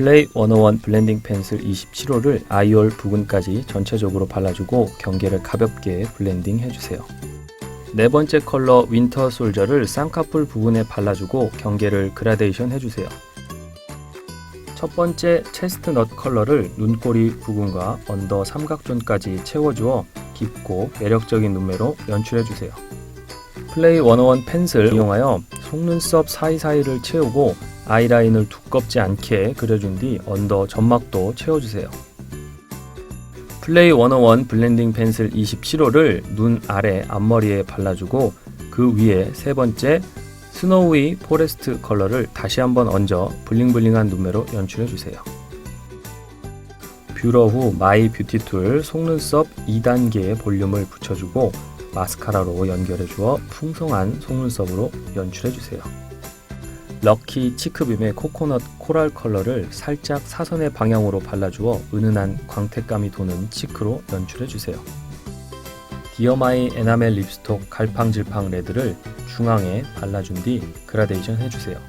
플레이 101 블렌딩 펜슬 27호를 아이올 부분까지 전체적으로 발라주고 경계를 가볍게 블렌딩 해주세요. 네 번째 컬러 윈터 솔저를 쌍꺼풀 부분에 발라주고 경계를 그라데이션 해주세요. 첫 번째 체스트넛 컬러를 눈꼬리 부분과 언더 삼각존까지 채워주어 깊고 매력적인 눈매로 연출해주세요. 플레이 101 펜슬 이용하여 속눈썹 사이사이를 채우고 아이라인을 두껍지 않게 그려준 뒤 언더 점막도 채워주세요. 플레이 101 블렌딩 펜슬 27호를 눈 아래 앞머리에 발라주고 그 위에 세 번째 스노우이 포레스트 컬러를 다시 한번 얹어 블링블링한 눈매로 연출해주세요. 뷰러 후 마이 뷰티 툴 속눈썹 2단계의 볼륨을 붙여주고 마스카라로 연결해주어 풍성한 속눈썹으로 연출해주세요. 럭키 치크빔의 코코넛 코랄 컬러를 살짝 사선의 방향으로 발라주어 은은한 광택감이 도는 치크로 연출해주세요. 디어마이 에나멜 립스톡 갈팡질팡 레드를 중앙에 발라준 뒤 그라데이션 해주세요.